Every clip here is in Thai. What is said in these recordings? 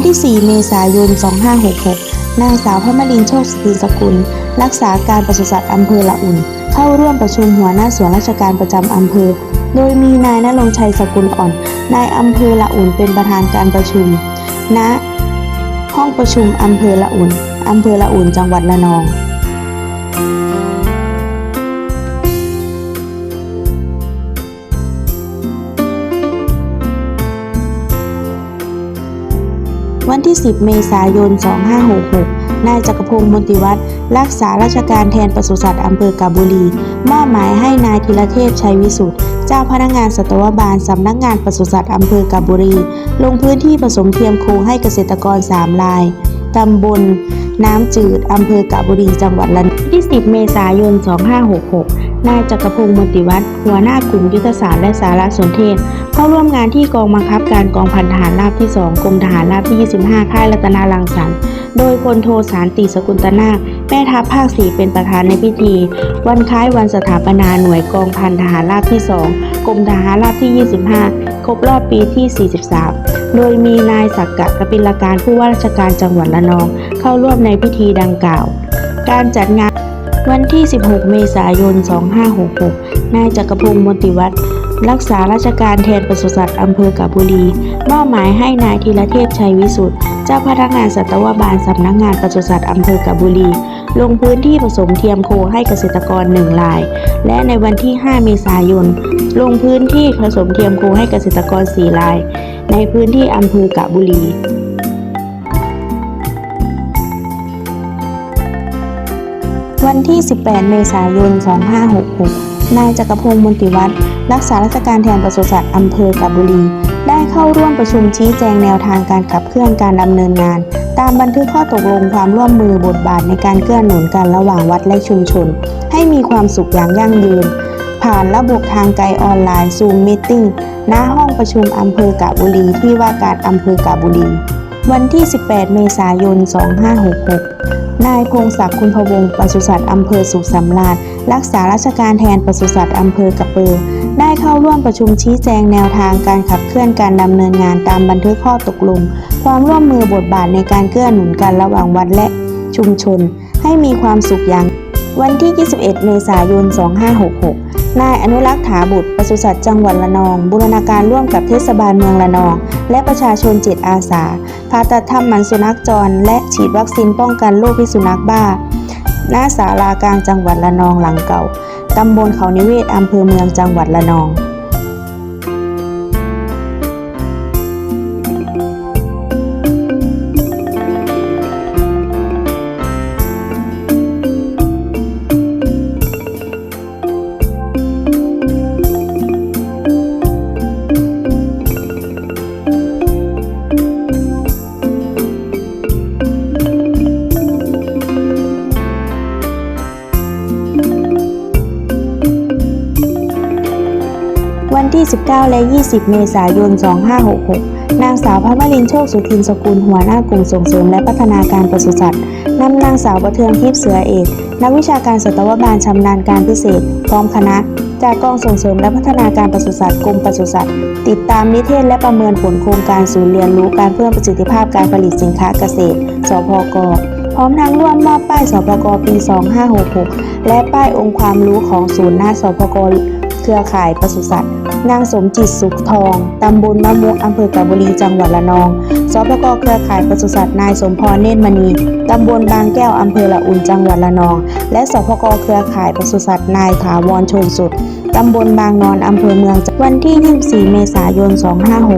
วันที่ 4 เมษายน 2566 นางสาวพมรินโชคสตรีสกุล รักษาการปศุสัตว์อำเภอละอุ่น เข้าร่วมประชุมหัวหน้าส่วนราชการประจำอำเภอ โดยมีนายณรงค์ชัยสกุลอ่อน นายอำเภอละอุ่นเป็นประธานการประชุม ณ ห้องประชุมอำเภอละอุ่นอำเภอละอุ่น จังหวัดระนอง วันที่ 10 เมษายน 2566 นายจักรพงศ์มนติวัฒน์รักษาราชการแทนปศุสัตว์อำเภอกาบุรี มอบหมายให้นายธีรเทพชัยวิสุทธิ์เจ้าพนักงานสัตวบาลสำนักงานปศุสัตว์อำเภอกาบุรี ลงพื้นที่ผสมเทียมโคให้เกษตรกร 3 รายตำบลน้ำจืด อำเภอกาบุรี จังหวัดระนองที่10 เมษายน 2566 นายจักรพงศ์มติวัฒน์หัวหน้ากลุ่มยุทธศาสตร์และสารสนเทศ เข้าร่วมงานที่กองบังคับการกองพันทหารราบที่ 2 กรมทหารราบที่ 25 ค่ายรัตนารังสรรค์ โดยพลโทสารติสกุลตนาคแม่ทัพภาค 4 เป็นประธานในพิธี วันคล้ายวันสถาปนาหน่วยกองพันทหารราบที่ 2 กรมทหารราบที่ 25 ครบรอบปีที่ 43 โดยมีนายสักกะกปิลการผู้ว่าราชการจังหวัดระนอง เข้าร่วมในพิธีดังกล่าว การจัดงานวันที่ 16 เมษายน 2566 นายจักรพงศ์มติวัฒน์ รักษาราชการแทนปศุสัตว์อำเภอกาบุรี มอบหมายให้นายธีรเทพชัยวิสุทธิ์เจ้าพนักงานสัตวบาลสำนักงานปศุสัตว์อำเภอกาบุรี ลงพื้นที่ผสมเทียมโคให้เกษตรกรหนึ่งราย และในวันที่ 5 เมษายน ลงพื้นที่ผสมเทียมโคให้เกษตรกร4ราย ในพื้นที่อำเภอกาบุรีวันที่ 18 เมษายน 2566 นายจักรพงศ์มนติวัฒน์รักษาราชการแทนปศุสัตว์อำเภอกาบุรี ได้เข้าร่วมประชุมชี้แจงแนวทางการขับเคลื่อนการดำเนินงาน ตามบันทึกข้อตกลงความร่วมมือบทบาทในการเกื้อหนุนกันระหว่างวัดและชุมชน ให้มีความสุขอย่างยั่งยืน ผ่านระบบทางไกลออนไลน์ซูมมิทติ้งณห้องประชุมอำเภอกาบุรี ที่ว่าการอำเภอกาบุรี วันที่ 18 เมษายน 2566 นายพงศักดิ์คุณพวงศ์ปศุสัตว์อำเภอสุขสำราญรักษาราชการแทนปศุสัตว์อำเภอกระเปอได้เข้าร่วมประชุมชี้แจงแนวทางการขับเคลื่อนการดำเนินงานตามบันทึกข้อตกลง ความร่วมมือบทบาทในการเกื้อหนุนกันระหว่างวัดและชุมชน ให้มีความสุขอย่างวันที่ 21 เมษายน 2566 นายอนุรักษ์ถาบุตรปศุสัตว์จังหวัดระนอง บูรณาการร่วมกับเทศบาลเมืองระนอง และประชาชนจิตอาสาพาตัดทำหมันสุนัขจร และฉีดวัคซีนป้องกันโรคพิษสุนัขบ้า หน้าศาลากลางจังหวัดระนองหลังเก่า ตำบลเขานิเวศอำเภอเมืองจังหวัดระนอง วันที่ 19 และ 20 เมษายน 2566 นางสาวพระวลินโชคสุทินสกุลหัวหน้ากลุ่มส่งเสริมและพัฒนาการปศุสัตว์นำนางสาวประเทืองทิพย์เสือเอก นักวิชาการสัตวบาลชำนาญการพิเศษ พร้อมคณะ จากกองส่งเสริมและพัฒนาการปศุสัตว์กรมปศุสัตว์ติดตามนิเทศและประเมินผลโครงการศูนย์เรียนรู้การเพิ่มประสิทธิภาพการผลิตสินค้าเกษตร สพกพร้อมทั้งร่วมมอบป้ายสพกปี 2566 และป้ายองค์ความรู้ของศูนย์หน้าสพก รือข่ายปศุสัตว์นางสมจิตสุขทอง ตำบลมะมุกอำเภอกาบบุรีจังหวัดระนองสปกเครือข่ายปศุสัตว์นายสมพรเนตรมณี ตำบลบางแก้วอำเภอละอุ่นจังหวัดระนอง และสปกเครือข่ายปศุสัตว์นายถาวรชนสุด ตำบลบางนอนอำเภอเมืองวันที่ 24 เมษายน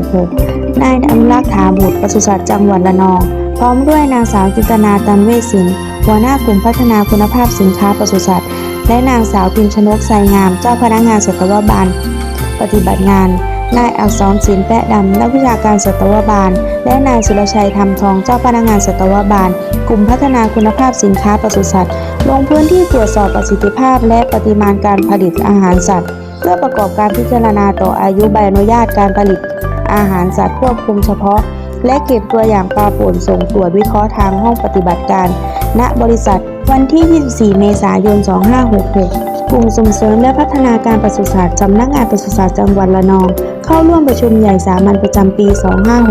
2566 นายอนุรักษ์ถาบุตรปศุสัตว์จังหวัดระนอง พร้อมด้วยนางสาวจิตนาตันเวสินหัวหน้ากลุ่มพัฒนาคุณภาพสินค้าปศุสัตว์ และนางสาวพิมชนกไซงาม เจ้าพนักงานสัตวบาล ปฏิบัติงาน นายอักษรศิลป์แปะดำนักวิชาการสัตวบาล และนายสุรชัยทำทองเจ้าพนักงานสัตวบาล กลุ่มพัฒนาคุณภาพสินค้าปศุสัตว์ ลงพื้นที่ตรวจสอบประสิทธิภาพ และปริมาณการผลิตอาหารสัตว์ เพื่อประกอบการพิจารณาต่ออายุใบอนุญาตการผลิตอาหารสัตว์ควบคุมเฉพาะ และเก็บตัวอย่างปลาป่นส่งตรวจวิเคราะห์ทางห้องปฏิบัติการ ณบริษัท วันที่ 24 เมษายน 2566 กลุ่มส่งเสริมและพัฒนาการปศุสัตว์สำนักงานปศุสัตว์จังหวัดระนอง เข้าร่วมประชุมใหญ่สามัญประจำปี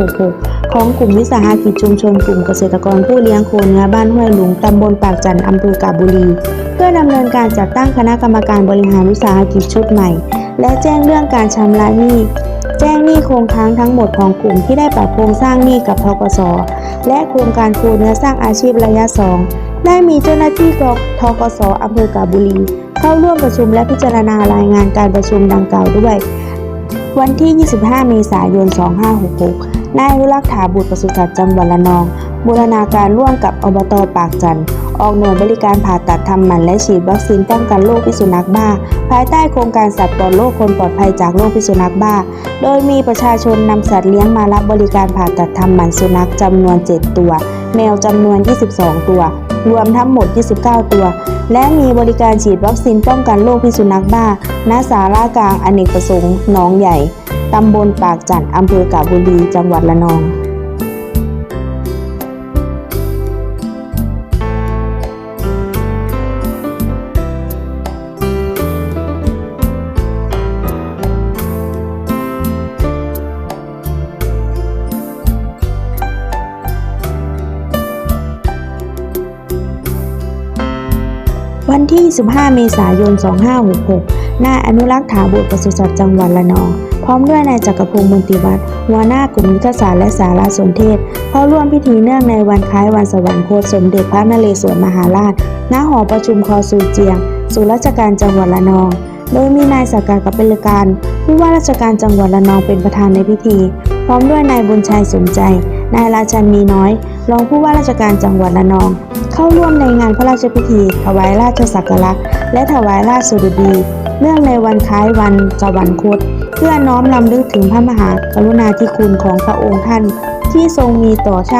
2566 ของกลุ่มวิสาหกิจชุมชนกลุ่มเกษตรกรผู้เลี้ยงโคเนื้อบ้านห้วยหลุงตำบลปากจันอำเภอกาบุรี เพื่อดำเนินการจัดตั้งคณะกรรมการบริหารวิสาหกิจชุดใหม่ และแจ้งเรื่องการชำระหนี้ แจ้งหนี้โครงค้างทั้งหมดของกลุ่มที่ได้ปรับโครงสร้างหนี้กับทกส และโครงการโคเนื้อสร้างอาชีพระยะ 2 ได้มีเจ้าหน้าที่กทกสอำเภอกาบุรี เข้าร่วมประชุมและพิจารณารายงานการประชุมดังกล่าวด้วย วันที่ 25 เมษายน 2566นายอนุรักษ์ถาบุตรปศุสัตว์จังหวัดระนอง บูรณาการร่วมกับอบตปากจันทร์ ออกหน่วยบริการผ่าตัดทำหมันและฉีดวัคซีนป้องกันโรคพิษสุนัขบ้า ภายใต้โครงการสัตว์ปลอดโรคคนปลอดภัยจากโรคพิษสุนัขบ้า โดยมีประชาชนนำสัตว์เลี้ยงมารับบริการผ่าตัดทำหมันสุนัขจำนวน 7 ตัว แมวจำนวน 22 ตัว รวมทั้งหมด 29 ตัว และมีบริการฉีดวัคซีนป้องกันโรคพิษสุนัขบ้าณสารากลางอเนกประสงค์หนองใหญ่ตำบลปากจันทร์อำเภอกาบุรี จังหวัดระนอง วันที่ 15 เมษายน 2566 นายอนุรักษ์ถาบุตรปศุสัตว์จังหวัดระนอง พร้อมด้วยนายจักรพงศ์มนติวัฒน์หัวหน้ากลุ่มยุทธศาสตร์และสารสนเทศ เข้าร่วมพิธีเนื่องในวันคล้ายวันสวรรคตสมเด็จพระนเรศวรมหาราช ณ หอประชุมคอสูเจียง ศูนย์ราชการจังหวัดระนอง โดยมีนายสักการกับเป็นการผู้ว่าราชการจังหวัดระนองเป็นประธานในพิธี พร้อมด้วยนายบุญชัยสมใจ นายราชันมีน้อย รองผู้ว่าราชการจังหวัดระนอง เข้าร่วมในงานพระราชพิธี ถวายราชสักการะและถวายราชสุดดีเนื่องในวันคล้ายวันสวรรคต เพื่อน้อมรำลึกถึงพระมหากรุณาธิคุณของพระองค์ท่าน ที่ทรงมีต่อชาติ